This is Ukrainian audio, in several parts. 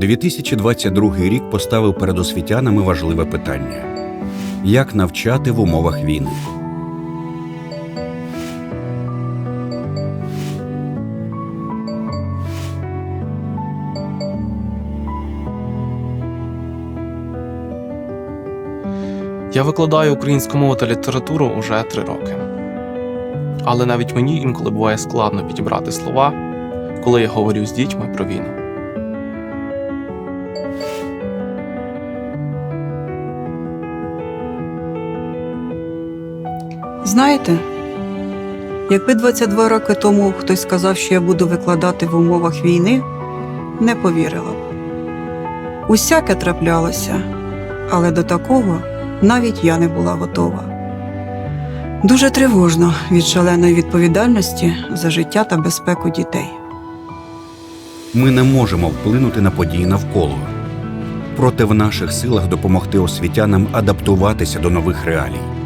2022 рік поставив перед освітянами важливе питання: як навчати в умовах війни. Я викладаю українську мову та літературу уже три роки. Але навіть мені інколи буває складно підібрати слова, коли я говорю з дітьми про війну. Знаєте, якби 22 роки тому хтось сказав, що я буду викладати в умовах війни, не повірила б. Усяке траплялося, але до такого навіть я не була готова. Дуже тривожно від шаленої відповідальності за життя та безпеку дітей. Ми не можемо вплинути на події навколо. Проте в наших силах допомогти освітянам адаптуватися до нових реалій.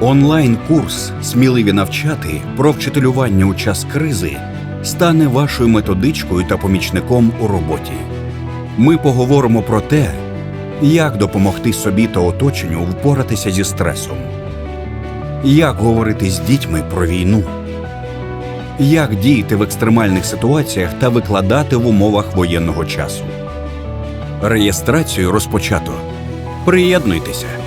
Онлайн-курс Сміливі навчати про вчителювання у час кризи стане вашою методичкою та помічником у роботі. Ми поговоримо про те, як допомогти собі та оточенню впоратися зі стресом, як говорити з дітьми про війну, як діяти в екстремальних ситуаціях та викладати в умовах воєнного часу. Реєстрацію розпочато. Приєднуйтеся.